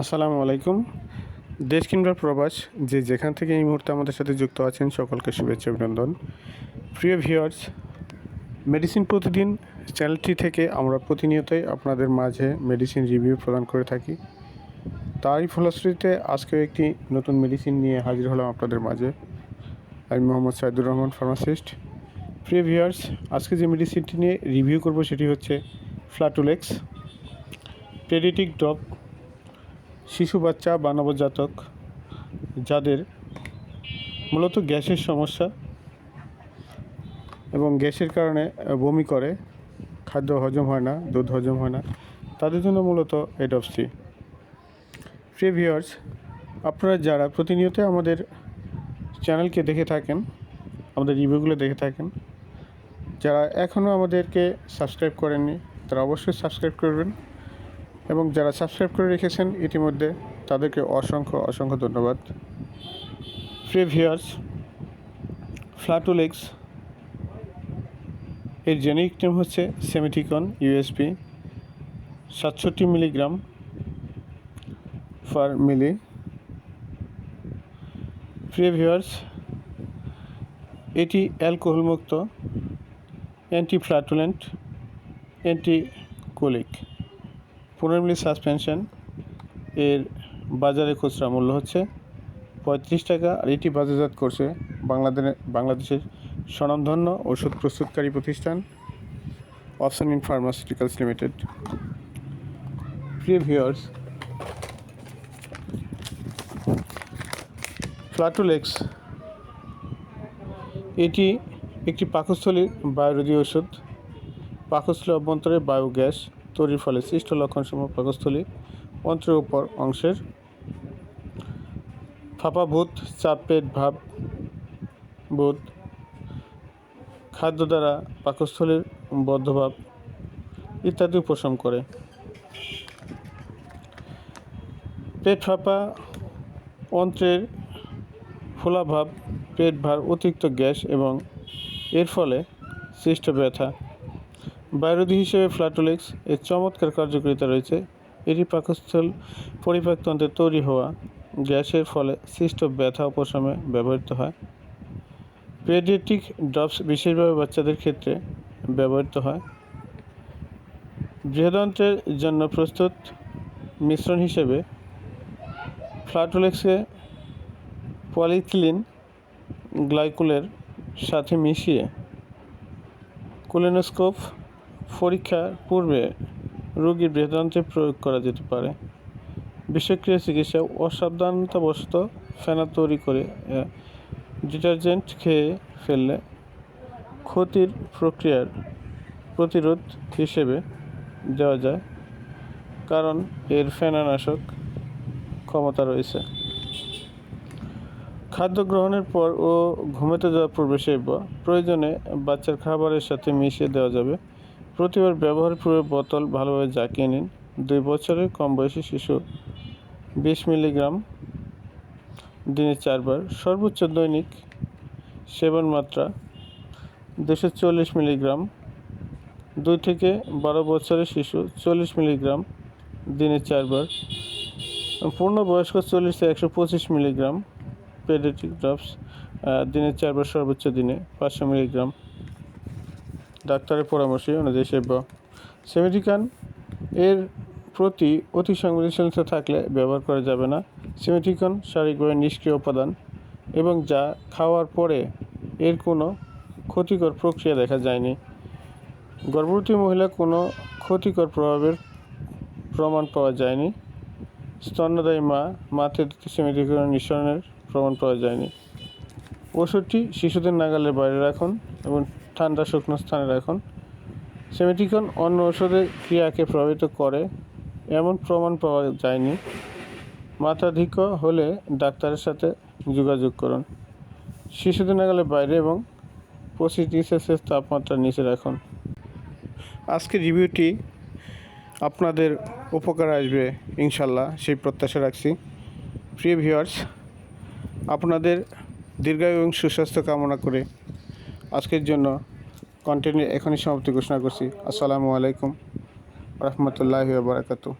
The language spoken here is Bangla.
আসসালামু আলাইকুম। দেশ কিংবা প্রবাস, যে যেখান থেকে এই মুহূর্তে আমাদের সাথে যুক্ত আছেন, সকলকে শুভেচ্ছা অভিনন্দন। প্রিয় ভিউয়ার্স মেডিসিন প্রতিদিন চ্যানেলটি থেকে আমরা প্রতিনিয়তই আপনাদের মাঝে মেডিসিন রিভিউ প্রদান করে থাকি। তারই ফলশ্রুতিতে আজকেও একটি নতুন মেডিসিন নিয়ে হাজির হলাম আপনাদের মাঝে। আমি মোহাম্মদ সাইদুর রহমান ফার্মাসিস্ট প্রিয় ভিউয়ার্স আজকে যে মেডিসিনটি নিয়ে রিভিউ করব সেটি হচ্ছে ফ্ল্যাটুলেক্স পেডিটিক ড্রপ শিশু বাচ্চা বা নবজাতক যাদের মূলত গ্যাসের সমস্যা এবং গ্যাসের কারণে বমি করে, খাদ্য হজম হয় না, দুধ হজম হয় না, তাদের জন্য মূলত এডপসি প্রিয় ভিউয়ার্স আপনারা যারা প্রতিনিয়ত আমাদের চ্যানেলকে দেখে থাকেন, আমাদের রিভিউগুলো দেখে থাকেন, যারা এখনও আমাদেরকে সাবস্ক্রাইব করেননি, তারা অবশ্যই সাবস্ক্রাইব করবেন। এবং যারা সাবস্ক্রাইব করে রেখেছেন, ইতিমধ্যে তাদেরকে অসংখ্য অসংখ্য ধন্যবাদ। প্রিয় ভিউয়ার্স ফ্ল্যাটুলেক্স এর জেনেরিক নেম হচ্ছে সেমিটিকন ইউএসপি সাতষট্টি মিলিগ্রাম পার মিলি প্রিয় ভিউয়ার্স এটি অ্যালকোহল মুক্ত অ্যান্টি ফ্ল্যাটুলেন্ট অ্যান্টি কোলিক পনেরো মিলি সাসপেনশন এর বাজারে খুচরা মূল্য হচ্ছে পঁয়ত্রিশ টাকা আর এটি বাজারজাত করছে বাংলাদেশে বাংলাদেশের স্বনামধন্য ওষুধ প্রস্তুতকারী প্রতিষ্ঠান অপশন ইন ফার্মাসিউটিক্যালস লিমিটেড। প্রিয় ভিউয়ার্স, ফ্লাটুলেক্স এটি একটি পাকস্থলীর বায়ুরোধী ওষুধ। পাকস্থলী অভ্যন্তরে বায়োগ্যাস তৈরির ফলে সৃষ্ট লক্ষণসমূহ পাকস্থলী অন্ত্রের উপর অংশের ফাঁপাভূত চাপ পেট ভাব বোধ, খাদ্য দ্বারা পাকস্থলীর বদ্ধভাব ইত্যাদি উপশম করে। পেট ফাঁপা অন্ত্রের ফোলাভাব, পেট ভার অতিরিক্ত গ্যাস এবং এর ফলে সৃষ্ট ব্যথা বায়ুরোধী হিসেবে ফ্ল্যাটুলেক্স এর চমৎকার কার্যকারিতা রয়েছে। এটি পাকস্থল পরিপাকতন্ত্রে তৈরি হওয়া। গ্যাসের ফলে সৃষ্ট ব্যথা উপশমে ব্যবহৃত হয়। পেডিয়াট্রিক ড্রপস বিশেষভাবে বাচ্চাদের ক্ষেত্রে ব্যবহৃত হয়। বৃহদন্ত্রের জন্য প্রস্তুত মিশ্রণ হিসেবে ফ্ল্যাটুলেক্সকে পলিথিলিন গ্লাইকোলের সাথে মিশিয়ে কোলেনোস্কোপ পরীক্ষার পূর্বে রোগীর বৃহদন্ত্রে প্রয়োগ করা যেতে পারে। বিষক্রিয়া চিকিৎসা অসাবধানতাবশত ফেনা তৈরি করে ডিটারজেন্ট খেয়ে ফেললে ক্ষতির প্রক্রিয়ার প্রতিরোধ হিসেবে দেওয়া যায়, কারণ এর ফেনানাশক ক্ষমতা রয়েছে। খাদ্য গ্রহণের পর ও ঘুমাতে যাওয়ার পূর্বে সেব্য প্রয়োজনে বাচ্চার খাবারের সাথে মিশিয়ে দেওয়া যাবে। প্রতিবার ব্যবহার পূর্বে বোতল ভালোভাবে জাকিয়ে নিন। দুই বছরের কম বয়সী শিশু, বিশ মিলিগ্রাম দিনে চারবার। সর্বোচ্চ দৈনিক সেবন মাত্রা, দুশো চল্লিশ মিলিগ্রাম। দুই থেকে বারো বছরের শিশু, চল্লিশ মিলিগ্রাম দিনে চারবার। পূর্ণবয়স্ক চল্লিশ থেকে একশো পঁচিশ মিলিগ্রাম। পেডিয়াট্রিক ড্রপস দিনে চারবার সর্বোচ্চ দিনে পাঁচশো মিলিগ্রাম। ডাক্তারের পরামর্শে অনুযায়ী সেব্য। সেমেটিকান এর প্রতি অতি সংবেদনশীলতা থাকলে ব্যবহার করা যাবে না। সেমেটিকন শারীরিকভাবে নিষ্ক্রিয় উপাদান এবং যা খাওয়ার পরে এর কোনো ক্ষতিকর প্রক্রিয়া দেখা যায়নি। গর্ভবতী মহিলা কোনো ক্ষতিকর প্রভাবের প্রমাণ পাওয়া যায়নি। স্তন্যদায়ী মা দিতে সেমিটিকন নিঃসরণের প্রমাণ পাওয়া যায়নি। ওষুধটি শিশুদের নাগালের বাইরে রাখুন এবং ঠান্ডা শুকনো স্থানে রাখুন। সেমেটিকন অন্য ওষুধের ক্রিয়াকে প্রভাবিত করে, এমন প্রমাণ পাওয়া যায়নি। মাত্রাধিক্য হলে ডাক্তারের সাথে যোগাযোগ করুন। শিশুদের নাগালের বাইরে এবং পঁচিশ ডিগ্রি সেলসিয়াস তাপমাত্রার নিচে রাখুন। আজকের রিভিউটি আপনাদের উপকার আসবে, ইনশাল্লাহ, সেই প্রত্যাশা রাখছি। প্রিয় ভিউয়ার্স, আপনাদের দীর্ঘায়ু এবং সুস্বাস্থ্য কামনা করে আজকের জন্য কন্টেন্ট এখনই সমাপ্তি ঘোষণা করছি। আসসালামু আলাইকুম রহমতুল্লাহ বারাকাতু